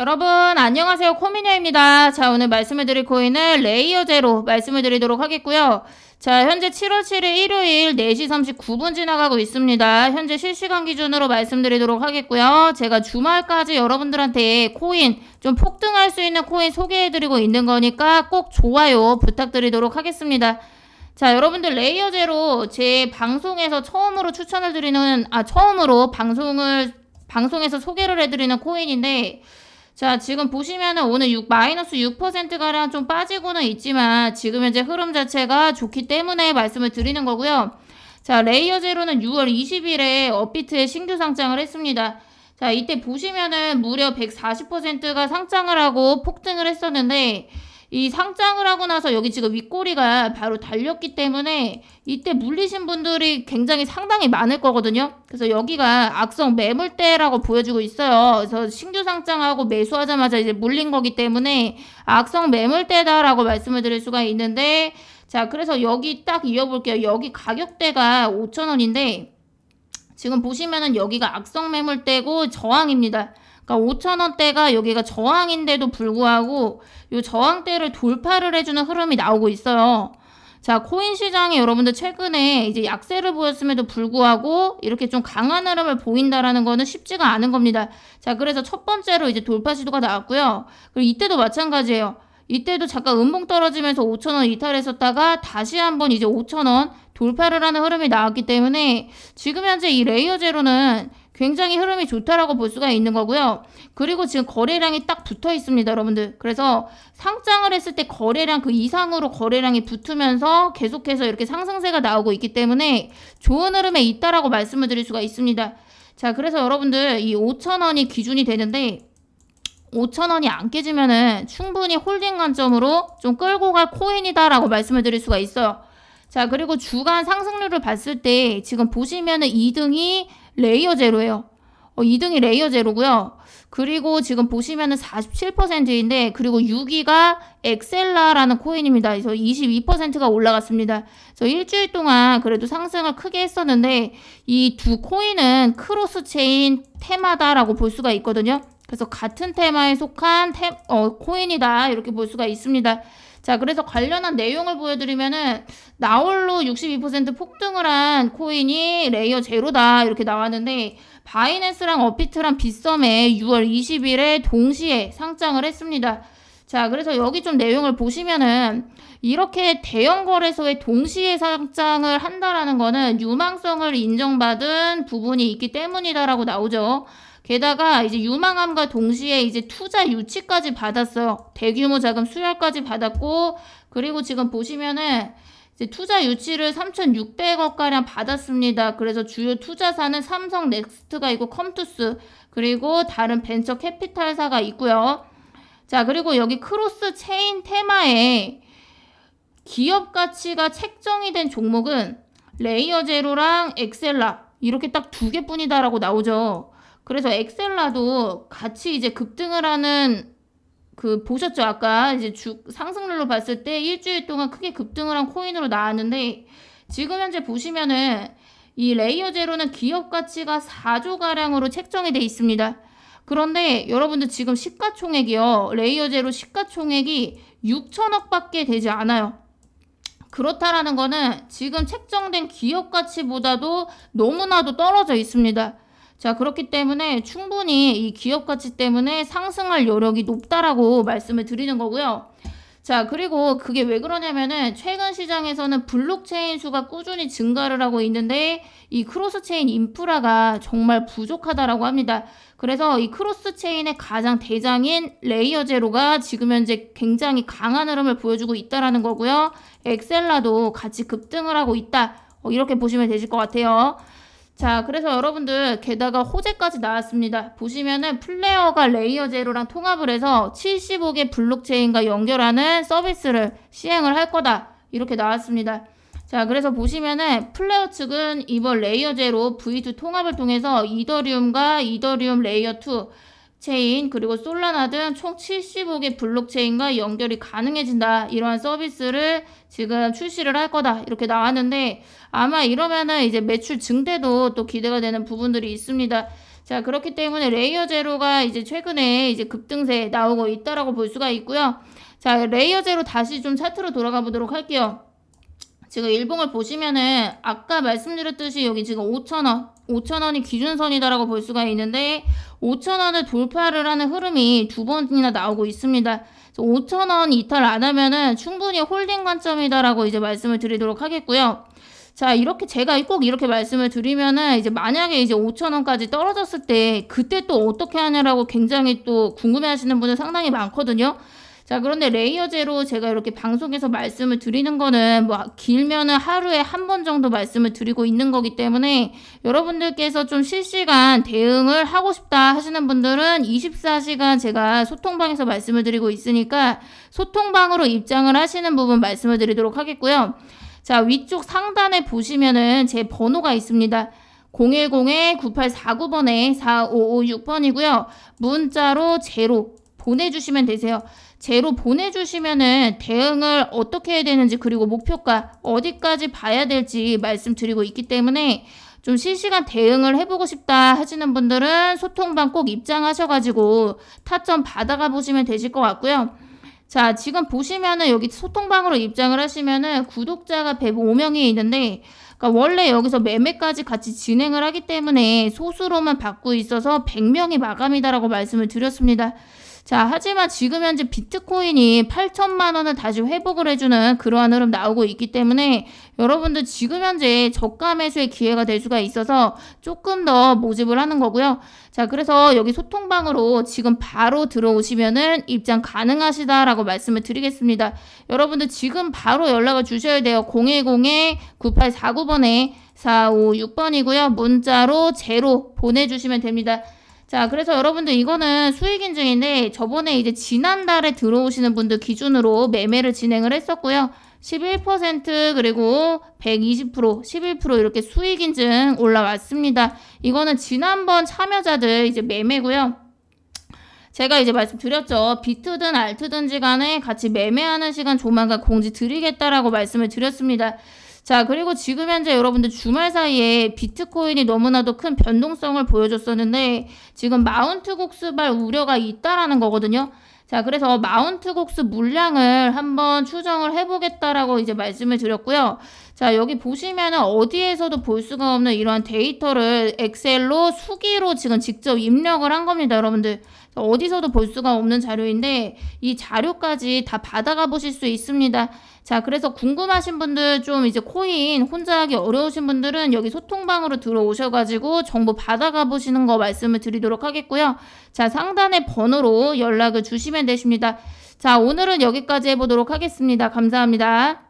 여러분 안녕하세요 코미녀입니다. 자 오늘 말씀을 드릴 코인은 레이어 제로 말씀을 드리도록 하겠고요. 자 현재 7월 7일 일요일 4시 39분 지나가고 있습니다. 현재 실시간 기준으로 말씀드리도록 하겠고요. 제가 주말까지 여러분들한테 코인 좀 폭등할 수 있는 코인 소개해드리고 있는 거니까 꼭 좋아요 부탁드리도록 하겠습니다. 자, 여러분들 레이어 제로 제 방송에서 처음으로 추천을 드리는 아 처음으로 방송을 방송에서 소개를 해드리는 코인인데 자, 지금 보시면은 오늘 6, 마이너스 6%가량 좀 빠지고는 있지만 지금 현재 흐름 자체가 좋기 때문에 말씀을 드리는 거고요. 자, 레이어 제로는 6월 20일에 업비트에 신규 상장을 했습니다. 자, 이때 보시면은 무려 140%가 상장을 하고 폭등을 했었는데 이 상장을 하고 나서 여기 지금 윗꼬리가 바로 달렸기 때문에 이때 물리신 분들이 굉장히 상당히 많을 거거든요. 그래서 여기가 악성 매물대라고 보여주고 있어요. 그래서 신규 상장하고 매수하자마자 이제 물린 거기 때문에 악성 매물대다라고 말씀을 드릴 수가 있는데 자, 그래서 여기 딱 이어볼게요. 여기 가격대가 5,000원인데 지금 보시면은 여기가 악성 매물대고 저항입니다. 그러니까 5,000원대가 여기가 저항인데도 불구하고 이 저항대를 돌파를 해주는 흐름이 나오고 있어요. 자, 코인 시장에 여러분들 최근에 이제 약세를 보였음에도 불구하고 이렇게 좀 강한 흐름을 보인다라는 거는 쉽지가 않은 겁니다. 자, 그래서 첫 번째로 이제 돌파 시도가 나왔고요. 그리고 이때도 마찬가지예요. 이때도 잠깐 음봉 떨어지면서 5,000원 이탈했었다가 다시 한번 이제 5,000원 돌파를 하는 흐름이 나왔기 때문에 지금 현재 이 레이어 제로는 굉장히 흐름이 좋다라고 볼 수가 있는 거고요. 그리고 지금 거래량이 딱 붙어 있습니다, 여러분들. 그래서 상장을 했을 때 거래량 그 이상으로 거래량이 붙으면서 계속해서 이렇게 상승세가 나오고 있기 때문에 좋은 흐름에 있다라고 말씀을 드릴 수가 있습니다. 자, 그래서 여러분들 이 5,000원이 기준이 되는데 5,000원이 안 깨지면은 충분히 홀딩 관점으로 좀 끌고 갈 코인이다라고 말씀을 드릴 수가 있어요. 자, 그리고 주간 상승률을 봤을 때 지금 보시면은 2등이 레이어 제로예요. 어, 2등이 레이어 제로고요. 그리고 지금 보시면은 47%인데 그리고 6위가 엑셀라라는 코인입니다. 그래서 22%가 올라갔습니다. 그래서 일주일 동안 그래도 상승을 크게 했었는데 이 두 코인은 크로스 체인 테마다라고 볼 수가 있거든요. 그래서 같은 테마에 속한 테, 어, 코인이다 이렇게 볼 수가 있습니다. 자, 그래서 관련한 내용을 보여드리면은 나홀로 62% 폭등을 한 코인이 레이어 제로다 이렇게 나왔는데 바이낸스랑 어피트랑 빗썸에 6월 20일에 동시에 상장을 했습니다. 자, 그래서 여기 좀 내용을 보시면은 이렇게 대형 거래소에 동시에 상장을 한다라는 거는 유망성을 인정받은 부분이 있기 때문이다라고 나오죠. 게다가 이제 유망함과 동시에 이제 투자 유치까지 받았어요. 대규모 자금 수혈까지 받았고 그리고 지금 보시면은 투자 유치를 3,600억 가량 받았습니다. 그래서 주요 투자사는 삼성 넥스트가 있고 컴투스 그리고 다른 벤처 캐피탈사가 있고요. 자, 그리고 여기 크로스 체인 테마에 기업 가치가 책정이 된 종목은 레이어 제로랑 엑셀라 이렇게 딱 두 개뿐이다라고 나오죠. 그래서 엑셀라도 같이 이제 급등을 하는 그 보셨죠? 아까 이제 주 상승률로 봤을 때 일주일 동안 크게 급등을 한 코인으로 나왔는데 지금 현재 보시면은 이 레이어 제로는 기업 가치가 4조 가량으로 책정이 돼 있습니다. 그런데 여러분들 지금 시가총액이요. 레이어 제로 시가총액이 6천억밖에 되지 않아요. 그렇다라는 거는 지금 책정된 기업 가치보다도 너무나도 떨어져 있습니다. 자, 그렇기 때문에 충분히 이 기업 가치 때문에 상승할 여력이 높다라고 말씀을 드리는 거고요. 자, 그리고 그게 왜 그러냐면은 최근 시장에서는 블록체인 수가 꾸준히 증가를 하고 있는데 이 크로스체인 인프라가 정말 부족하다라고 합니다. 그래서 이 크로스체인의 가장 대장인 레이어 제로가 지금 현재 굉장히 강한 흐름을 보여주고 있다라는 거고요. 엑셀라도 같이 급등을 하고 있다. 어, 이렇게 보시면 되실 것 같아요. 자, 그래서 여러분들 게다가 호재까지 나왔습니다. 보시면은 플레어가 레이어 제로랑 통합을 해서 75개 블록체인과 연결하는 서비스를 시행을 할 거다. 이렇게 나왔습니다. 자, 그래서 보시면은 플레어 측은 이번 레이어 제로 V2 통합을 통해서 이더리움과 이더리움 레이어 2 체인 그리고 솔라나 등 총 75개 블록체인과 연결이 가능해진다. 이러한 서비스를 지금 출시를 할 거다. 이렇게 나왔는데 아마 이러면은 이제 매출 증대도 또 기대가 되는 부분들이 있습니다. 자, 그렇기 때문에 레이어 제로가 이제 최근에 이제 급등세 나오고 있다라고 볼 수가 있고요. 자, 레이어 제로 다시 좀 차트로 돌아가 보도록 할게요. 지금 일봉을 보시면은 아까 말씀드렸듯이 여기 지금 5,000원, 5,000원이 기준선이다라고 볼 수가 있는데 5,000원을 돌파를 하는 흐름이 두 번이나 나오고 있습니다. 5,000원 이탈 안 하면은 충분히 홀딩 관점이다라고 이제 말씀을 드리도록 하겠고요. 자, 이렇게 제가 꼭 이렇게 말씀을 드리면은 이제 만약에 이제 5,000원까지 떨어졌을 때 그때 또 어떻게 하냐라고 굉장히 또 궁금해 하시는 분들 상당히 많거든요. 자, 그런데 레이어 제로 제가 이렇게 방송에서 말씀을 드리는 거는 뭐 길면은 하루에 한 번 정도 말씀을 드리고 있는 거기 때문에 여러분들께서 좀 실시간 대응을 하고 싶다 하시는 분들은 24시간 제가 소통방에서 말씀을 드리고 있으니까 소통방으로 입장을 하시는 부분 말씀을 드리도록 하겠고요. 자, 위쪽 상단에 보시면은 제 번호가 있습니다. 010-9849번에 4556번이고요. 문자로 제로 보내주시면 되세요. 제로 보내주시면은 대응을 어떻게 해야 되는지 그리고 목표가 어디까지 봐야 될지 말씀드리고 있기 때문에 좀 실시간 대응을 해보고 싶다 하시는 분들은 소통방 꼭 입장하셔가지고 타점 받아가 보시면 되실 것 같고요. 자, 지금 보시면은 여기 소통방으로 입장을 하시면은 구독자가 105명이 있는데, 그러니까 원래 여기서 매매까지 같이 진행을 하기 때문에 소수로만 받고 있어서 100명이 마감이다라고 말씀을 드렸습니다. 자, 하지만 지금 현재 비트코인이 8천만 원을 다시 회복을 해주는 그러한 흐름 나오고 있기 때문에 여러분들 지금 현재 저가 매수의 기회가 될 수가 있어서 조금 더 모집을 하는 거고요. 자, 그래서 여기 소통방으로 지금 바로 들어오시면은 입장 가능하시다라고 말씀을 드리겠습니다. 여러분들 지금 바로 연락을 주셔야 돼요. 010-9849번에 456번이고요. 문자로 제로 보내주시면 됩니다. 자, 그래서 여러분들 이거는 수익 인증인데 저번에 이제 지난달에 들어오시는 분들 기준으로 매매를 진행을 했었고요. 11% 그리고 120% 11% 이렇게 수익 인증 올라왔습니다. 이거는 지난번 참여자들 이제 매매고요. 제가 이제 말씀드렸죠. 비트든 알트든지 간에 같이 매매하는 시간 조만간 공지 드리겠다라고 말씀을 드렸습니다. 자, 그리고 지금 현재 여러분들 주말 사이에 비트코인이 너무나도 큰 변동성을 보여줬었는데 지금 마운트 곡수발 우려가 있다라는 거거든요. 자, 그래서 마운트 곡수 물량을 한번 추정을 해보겠다라고 이제 말씀을 드렸고요. 자, 여기 보시면은 어디에서도 볼 수가 없는 이러한 데이터를 엑셀로 수기로 지금 직접 입력을 한 겁니다, 여러분들. 어디서도 볼 수가 없는 자료인데 이 자료까지 다 받아가 보실 수 있습니다. 자, 그래서 궁금하신 분들 좀 이제 코인 혼자 하기 어려우신 분들은 여기 소통방으로 들어오셔가지고 정보 받아가 보시는 거 말씀을 드리도록 하겠고요. 자, 상단의 번호로 연락을 주시면 되십니다. 자, 오늘은 여기까지 해보도록 하겠습니다. 감사합니다.